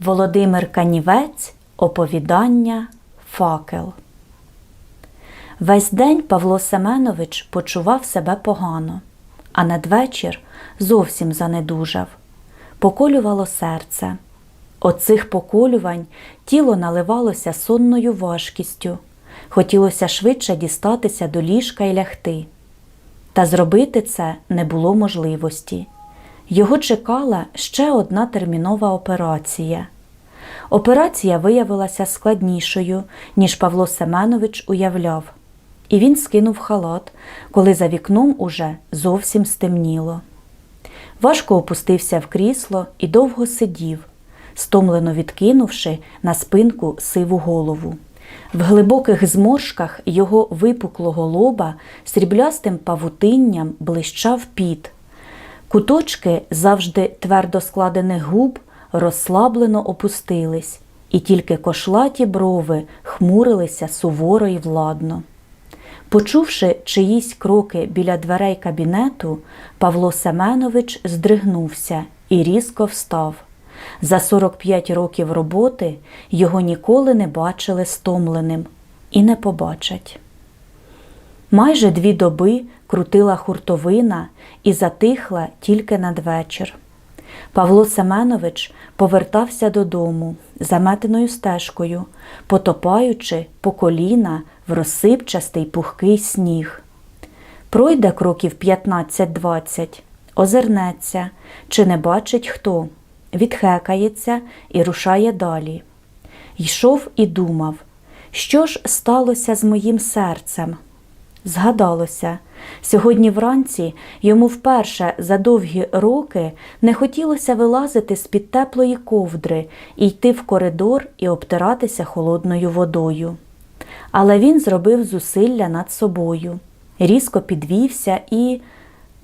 Володимир Канівець Оповідання Факел. Весь день Павло Семенович почував себе погано, а надвечір зовсім занедужав. Поколювало серце. От цих поколювань тіло наливалося сонною важкістю. Хотілося швидше дістатися до ліжка і лягти. Та зробити це не було можливості. Його чекала ще одна термінова операція. Операція виявилася складнішою, ніж Павло Семенович уявляв, і він скинув халат, коли за вікном уже зовсім стемніло. Важко опустився в крісло і довго сидів, стомлено відкинувши на спинку сиву голову. В глибоких зморшках його випуклого лоба сріблястим павутинням блищав піт. Куточки завжди твердо складених губ розслаблено опустились, і тільки кошлаті брови хмурилися суворо й владно. Почувши чиїсь кроки біля дверей кабінету, Павло Семенович здригнувся і різко встав. За 45 років роботи його ніколи не бачили стомленим і не побачать. Майже дві доби крутила хуртовина і затихла тільки надвечір. Павло Семенович повертався додому заметеною стежкою, потопаючи по коліна в розсипчастий пухкий сніг. Пройде кроків 15-20, озирнеться, чи не бачить хто, відхекається і рушає далі. Йшов і думав, що ж сталося з моїм серцем. Згадалося, сьогодні вранці йому вперше за довгі роки не хотілося вилазити з-під теплої ковдри і йти в коридор і обтиратися холодною водою. Але він зробив зусилля над собою, різко підвівся і,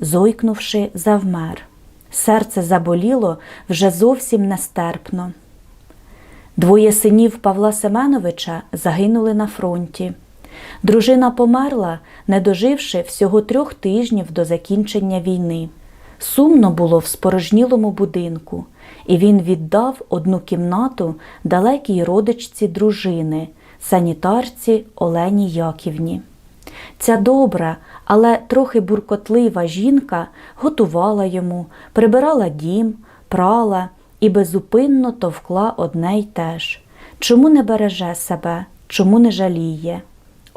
зойкнувши, завмер. Серце заболіло вже зовсім нестерпно. Двоє синів Павла Семеновича загинули на фронті. Дружина померла, не доживши всього трьох тижнів до закінчення війни. Сумно було в спорожнілому будинку, і він віддав одну кімнату далекій родичці дружини, санітарці Олені Яківні. Ця добра, але трохи буркотлива жінка готувала йому, прибирала дім, прала і безупинно товкла одне й те ж. Чому не береже себе, чому не жаліє?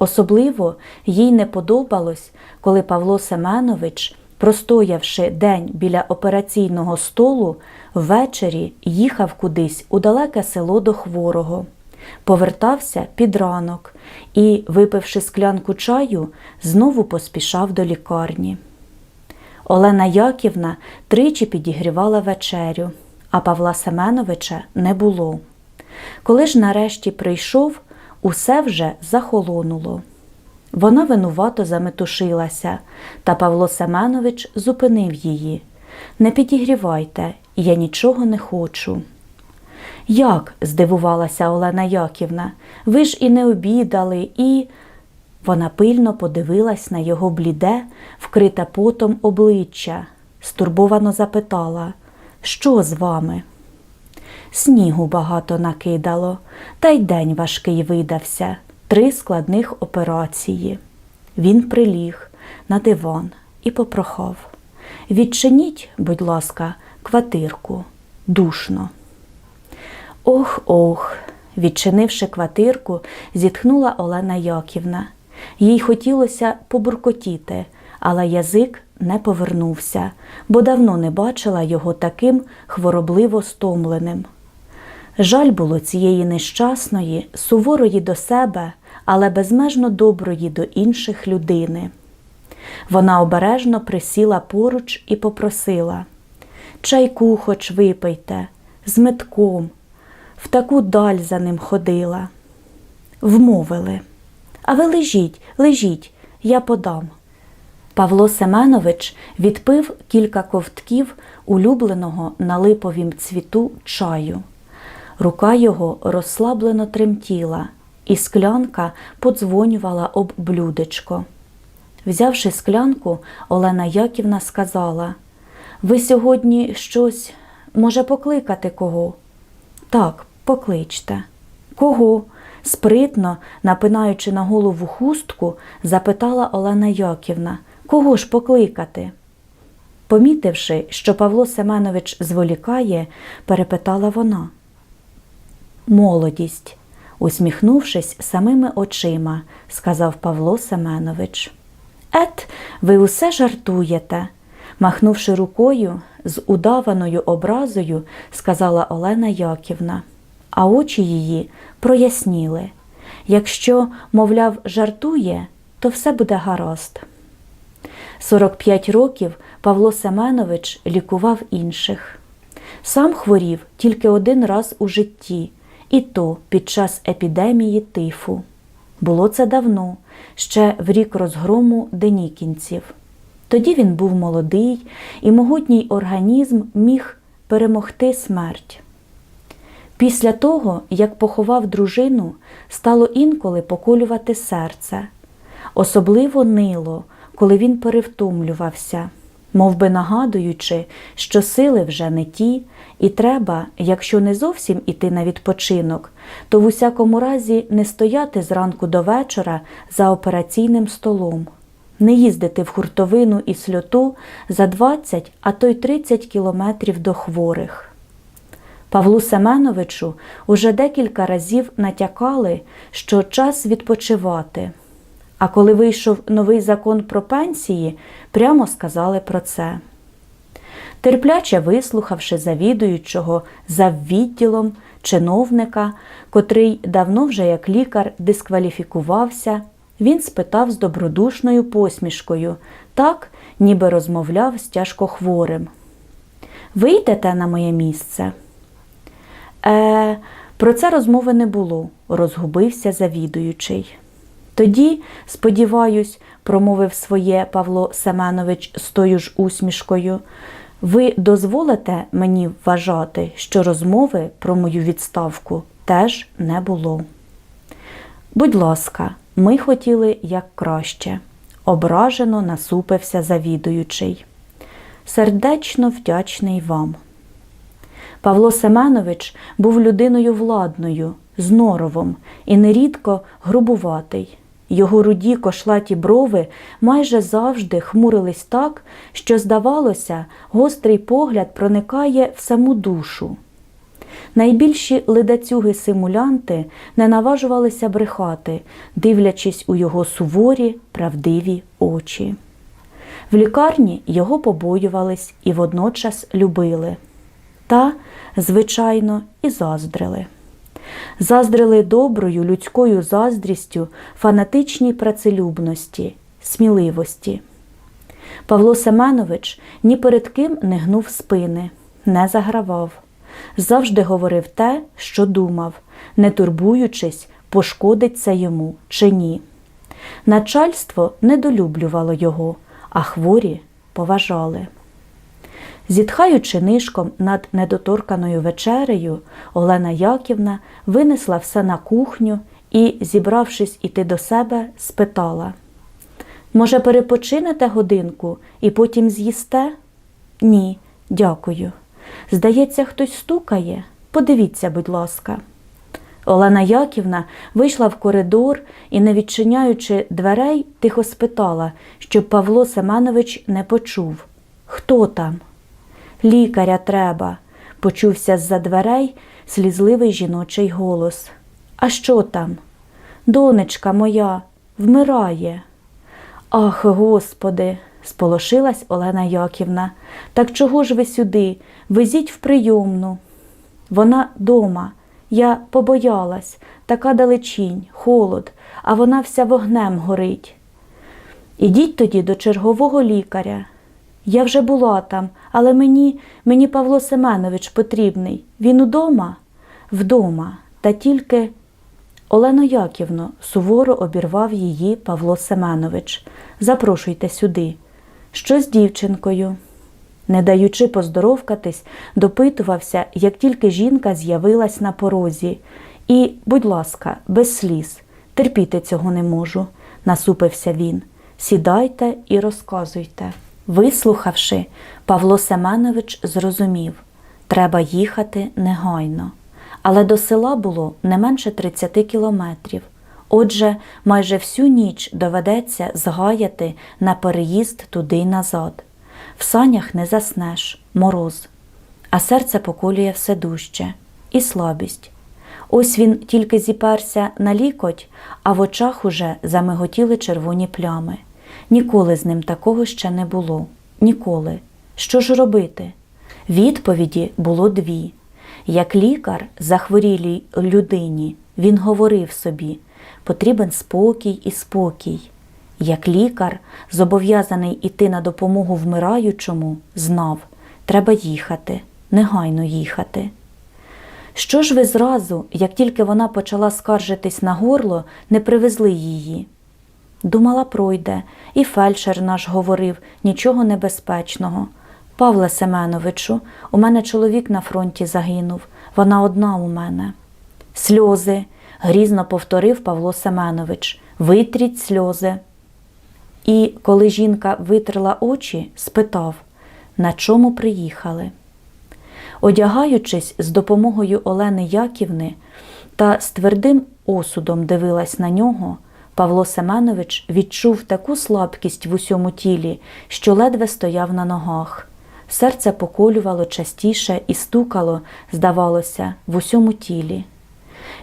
Особливо їй не подобалось, коли Павло Семенович, простоявши день біля операційного столу, ввечері їхав кудись у далеке село до хворого. Повертався під ранок і, випивши склянку чаю, знову поспішав до лікарні. Олена Яківна тричі підігрівала вечерю, а Павла Семеновича не було. Коли ж нарешті прийшов, усе вже захолонуло. Вона винувато заметушилася, та Павло Семенович зупинив її. Не підігрівайте, я нічого не хочу. Як? здивувалася Олена Яківна, ви ж і не обідали, і. Вона пильно подивилась на його бліде, вкрите потом обличчя, стурбовано запитала, що з вами? Снігу багато накидало, та й день важкий видався, три складних операції. Він приліг на диван і попрохав. Відчиніть, будь ласка, квартирку, душно. Ох, ох, відчинивши квартирку, зітхнула Олена Яківна. Їй хотілося побуркотіти, але язик не повернувся, бо давно не бачила його таким хворобливо стомленим. Жаль було цієї нещасної, суворої до себе, але безмежно доброї до інших людини. Вона обережно присіла поруч і попросила Чайку хоч випийте, з метком, в таку даль за ним ходила. Вмовили. А ви лежіть, лежіть, я подам. Павло Семенович відпив кілька ковтків улюбленого на липовім цвіту чаю. Рука його розслаблено тремтіла, і склянка подзвонювала об блюдечко. Взявши склянку, Олена Яківна сказала: Ви сьогодні щось може покликати кого? Так, покличте. Кого? спритно, напинаючи на голову хустку, запитала Олена Яківна. Кого ж покликати? Помітивши, що Павло Семенович зволікає, перепитала вона. Молодість, усміхнувшись самими очима, сказав Павло Семенович. Ет, ви усе жартуєте. Махнувши рукою, з удаваною образою, сказала Олена Яківна, а очі її проясніли. Якщо, мовляв, жартує, то все буде гаразд. 45 років Павло Семенович лікував інших. Сам хворів тільки один раз у житті, і то під час епідемії тифу. Було це давно, ще в рік розгрому денікінців. Тоді він був молодий, і могутній організм міг перемогти смерть. Після того, як поховав дружину, стало інколи поколювати серце. Особливо нило, коли він перевтомлювався, мов би нагадуючи, що сили вже не ті, і треба, якщо не зовсім іти на відпочинок, то в усякому разі не стояти зранку до вечора за операційним столом, не їздити в хуртовину і сльоту за 20, а то й 30 кілометрів до хворих. Павлу Семеновичу уже декілька разів натякали, що час відпочивати. А коли вийшов новий закон про пенсії, прямо сказали про це. Терпляче вислухавши завідуючого за відділом чиновника, котрий давно вже як лікар дискваліфікувався, він спитав з добродушною посмішкою, так, ніби розмовляв з тяжкохворим. Вийдете на моє місце? Е, про це розмови не було, розгубився завідуючий. Тоді, сподіваюсь, промовив своє Павло Семенович з тою ж усмішкою, ви дозволите мені вважати, що розмови про мою відставку теж не було. Будь ласка, ми хотіли як краще, ображено насупився завідуючий. Сердечно вдячний вам. Павло Семенович був людиною владною, з норовом і нерідко грубуватий. Його руді кошлаті брови майже завжди хмурились так, що, здавалося, гострий погляд проникає в саму душу. Найбільші ледацюги-симулянти не наважувалися брехати, дивлячись у його суворі, правдиві очі. В лікарні його побоювались і водночас любили. Та, звичайно, і заздрили. Заздрили доброю людською заздрістю, фанатичній працелюбності, сміливості. Павло Семенович ні перед ким не гнув спини, не загравав, завжди говорив те, що думав, не турбуючись, пошкодить це йому чи ні. Начальство недолюблювало його, а хворі поважали. Зітхаючи нишком над недоторканою вечерею, Олена Яківна винесла все на кухню і, зібравшись іти до себе, спитала Може, перепочинете годинку і потім з'їсте? Ні, дякую. Здається, хтось стукає. Подивіться, будь ласка. Олена Яківна вийшла в коридор і, не відчиняючи дверей, тихо спитала, щоб Павло Семенович не почув Хто там? Лікаря треба, почувся з-за дверей слізливий жіночий голос. А що там? Донечка моя вмирає. Ах, господи, сполошилась Олена Яківна. Так чого ж ви сюди? Везіть в прийомну. Вона дома. Я побоялась, така далечінь, холод, а вона вся вогнем горить. Ідіть тоді до чергового лікаря. Я вже була там, але мені, мені Павло Семенович потрібний. Він удома? Вдома, та тільки Олено Яківно суворо обірвав її Павло Семенович. Запрошуйте сюди. Що з дівчинкою? Не даючи поздоровкатись, допитувався, як тільки жінка з'явилась на порозі. І, будь ласка, без сліз, терпіти цього не можу, насупився він. Сідайте і розказуйте. Вислухавши, Павло Семенович зрозумів треба їхати негайно. але до села було не менше 30 кілометрів. Отже, майже всю ніч доведеться згаяти на переїзд туди й назад. В санях не заснеш, мороз, а серце поколює все дужче і слабість. Ось він тільки зіперся на лікоть, а в очах уже замиготіли червоні плями. Ніколи з ним такого ще не було. Ніколи. Що ж робити? Відповіді було дві. Як лікар захворілій людині, він говорив собі потрібен спокій і спокій. Як лікар, зобов'язаний іти на допомогу вмираючому, знав треба їхати, негайно їхати. Що ж ви зразу, як тільки вона почала скаржитись на горло, не привезли її? Думала, пройде, і фельдшер наш говорив нічого небезпечного. Павле Семеновичу, у мене чоловік на фронті загинув, вона одна у мене. Сльози, грізно повторив Павло Семенович, витріть сльози. І коли жінка витерла очі, спитав, на чому приїхали. Одягаючись з допомогою Олени Яківни та з твердим осудом дивилась на нього, Павло Семенович відчув таку слабкість в усьому тілі, що ледве стояв на ногах. Серце поколювало частіше і стукало, здавалося, в усьому тілі.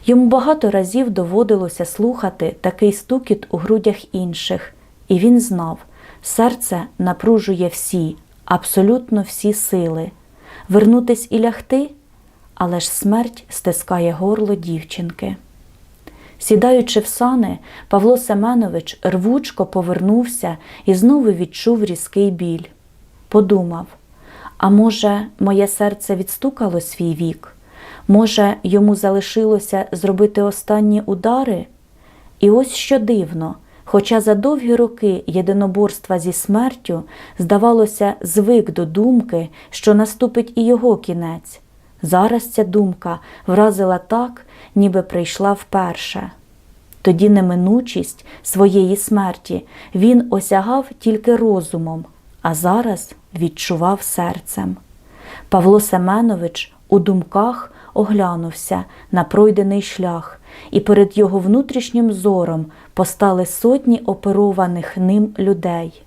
Йому багато разів доводилося слухати такий стукіт у грудях інших, і він знав, серце напружує всі, абсолютно всі сили. Вернутись і лягти, але ж смерть стискає горло дівчинки. Сідаючи в сани, Павло Семенович рвучко повернувся і знову відчув різкий біль. Подумав, а може, моє серце відстукало свій вік? Може, йому залишилося зробити останні удари? І ось що дивно, хоча за довгі роки єдиноборства зі смертю, здавалося, звик до думки, що наступить і його кінець. Зараз ця думка вразила так, ніби прийшла вперше. Тоді неминучість своєї смерті він осягав тільки розумом, а зараз відчував серцем. Павло Семенович у думках оглянувся на пройдений шлях, і перед його внутрішнім зором постали сотні оперованих ним людей.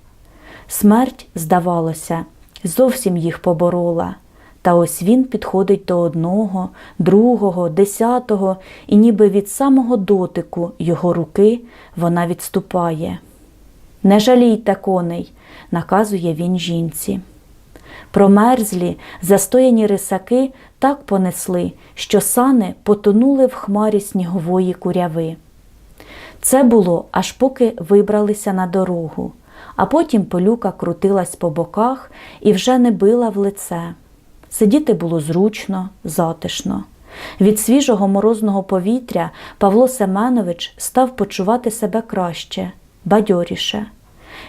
Смерть, здавалося, зовсім їх поборола. Та ось він підходить до одного, другого, десятого, і ніби від самого дотику його руки вона відступає. Не жалійте коней, наказує він жінці. Промерзлі, застояні рисаки так понесли, що сани потонули в хмарі снігової куряви. Це було аж поки вибралися на дорогу, а потім полюка крутилась по боках і вже не била в лице. Сидіти було зручно, затишно. Від свіжого морозного повітря Павло Семенович став почувати себе краще, бадьоріше.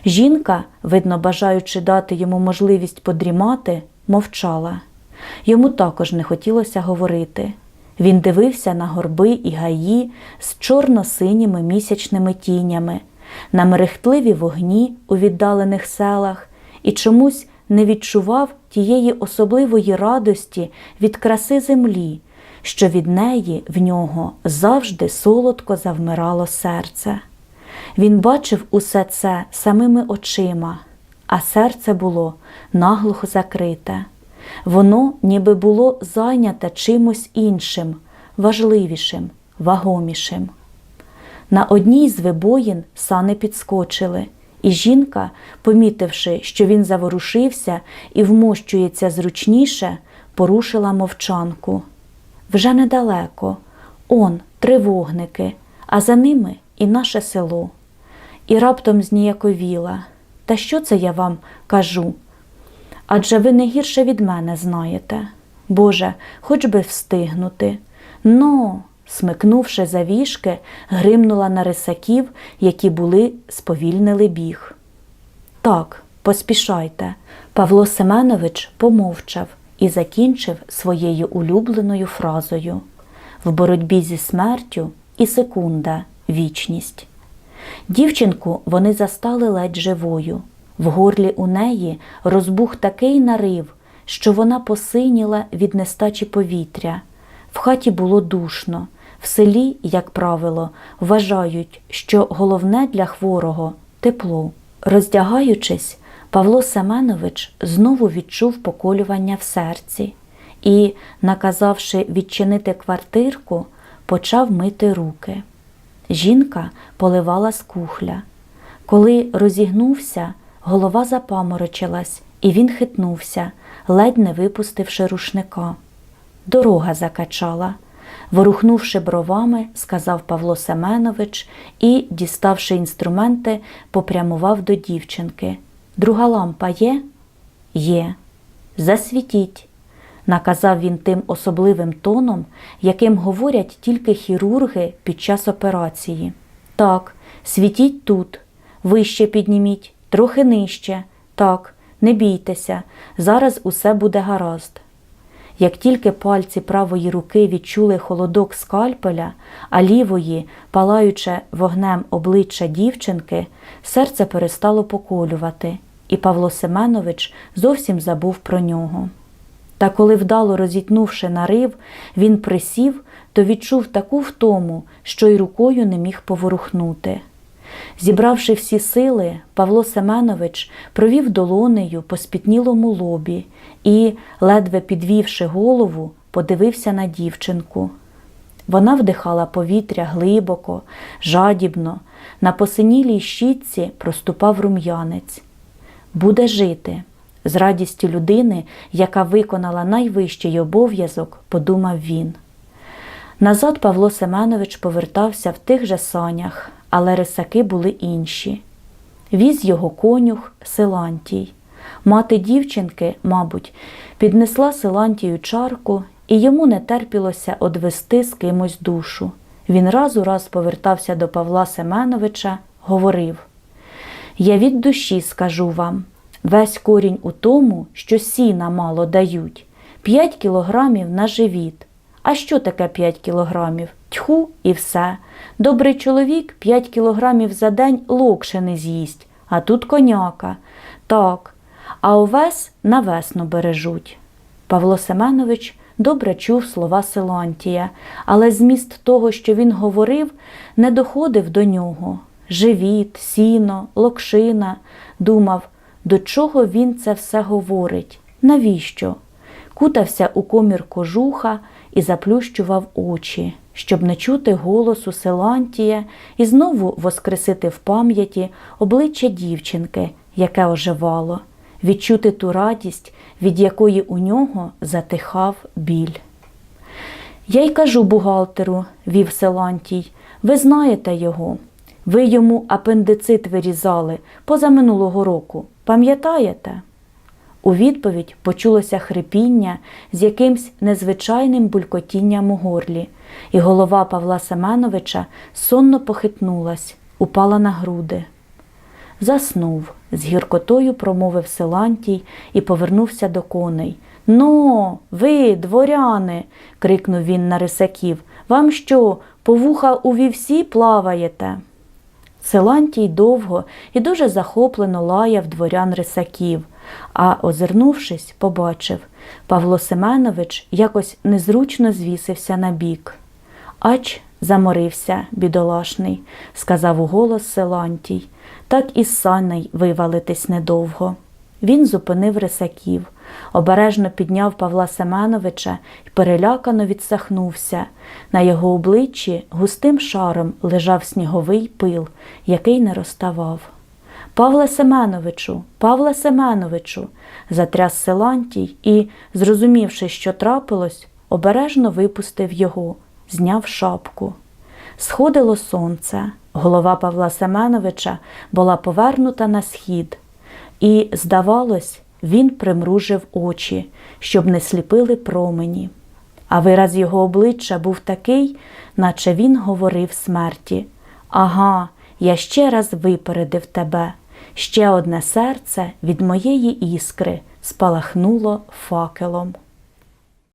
Жінка, видно, бажаючи дати йому можливість подрімати, мовчала. Йому також не хотілося говорити. Він дивився на горби і гаї з чорно-синіми місячними тінями, на мерехтливі вогні у віддалених селах і чомусь не відчував тієї особливої радості від краси землі, що від неї в нього завжди солодко завмирало серце. Він бачив усе це самими очима, а серце було наглухо закрите. Воно ніби було зайняте чимось іншим, важливішим, вагомішим. На одній з вибоїн сани підскочили, і жінка, помітивши, що він заворушився і вмощується зручніше, порушила мовчанку. Вже недалеко, он три вогники, а за ними і наше село. І раптом зніяковіла. Та що це я вам кажу? Адже ви не гірше від мене знаєте. Боже, хоч би встигнути. Ну, смикнувши завішки, гримнула на рисаків, які були сповільнили біг. Так, поспішайте. Павло Семенович помовчав і закінчив своєю улюбленою фразою в боротьбі зі смертю і секунда вічність. Дівчинку вони застали ледь живою. В горлі у неї розбух такий нарив, що вона посиніла від нестачі повітря. В хаті було душно. В селі, як правило, вважають, що головне для хворого тепло. Роздягаючись, Павло Семенович знову відчув поколювання в серці і, наказавши відчинити квартирку, почав мити руки. Жінка поливала з кухля. Коли розігнувся, голова запаморочилась, і він хитнувся, ледь не випустивши рушника. Дорога закачала. Ворухнувши бровами, сказав Павло Семенович і, діставши інструменти, попрямував до дівчинки. Друга лампа є? Є. Засвітіть, наказав він тим особливим тоном, яким говорять тільки хірурги під час операції. Так, світіть тут, вище підніміть, трохи нижче. Так, не бійтеся, зараз усе буде гаразд. Як тільки пальці правої руки відчули холодок скальпеля, а лівої, палаюче вогнем обличчя дівчинки, серце перестало поколювати, і Павло Семенович зовсім забув про нього. Та коли вдало розітнувши нарив, він присів, то відчув таку втому, що й рукою не міг поворухнути. Зібравши всі сили, Павло Семенович провів долонею по спітнілому лобі і, ледве підвівши голову, подивився на дівчинку. Вона вдихала повітря глибоко, жадібно, на посинілій щітці проступав рум'янець. Буде жити. З радістю людини, яка виконала найвищий обов'язок, подумав він. Назад Павло Семенович повертався в тих же санях, але рисаки були інші. Віз його конюх Силантій. Мати дівчинки, мабуть, піднесла Силантію чарку, і йому не терпілося одвести з кимось душу. Він раз у раз повертався до Павла Семеновича, говорив: Я від душі скажу вам, весь корінь у тому, що сіна мало дають, п'ять кілограмів на живіт. А що таке 5 кілограмів? Тьху і все. Добрий чоловік 5 кілограмів за день локше не з'їсть, а тут коняка. Так, а овес на весну бережуть. Павло Семенович добре чув слова Силантія, але зміст того, що він говорив, не доходив до нього. Живіт, сіно, локшина. Думав, до чого він це все говорить? Навіщо? Кутався у комір кожуха і заплющував очі, щоб не чути голосу Силантія і знову воскресити в пам'яті обличчя дівчинки, яке оживало, відчути ту радість, від якої у нього затихав біль. Я й кажу бухгалтеру, вів Силантій, ви знаєте його. Ви йому апендицит вирізали позаминулого року. Пам'ятаєте? У відповідь почулося хрипіння з якимсь незвичайним булькотінням у горлі, і голова Павла Семеновича сонно похитнулась, упала на груди. Заснув, з гіркотою промовив Силантій і повернувся до коней. Ну, ви, дворяни, крикнув він на рисаків. Вам що, по вуха у вівсі плаваєте? Силантій довго і дуже захоплено лаяв дворян рисаків, а, озирнувшись, побачив Павло Семенович якось незручно звісився на бік. Ач заморився, бідолашний, сказав уголос Силантій, так і саней вивалитись недовго. Він зупинив рисаків, обережно підняв Павла Семеновича і перелякано відсахнувся. На його обличчі густим шаром лежав сніговий пил, який не розставав. Павле Семеновичу, Павле Семеновичу, затряс Силантій і, зрозумівши, що трапилось, обережно випустив його, зняв шапку. Сходило сонце, голова Павла Семеновича була повернута на схід, і, здавалось, він примружив очі, щоб не сліпили промені. А вираз його обличчя був такий, наче він говорив смерті. Ага, я ще раз випередив тебе. Ще одне серце від моєї іскри спалахнуло факелом.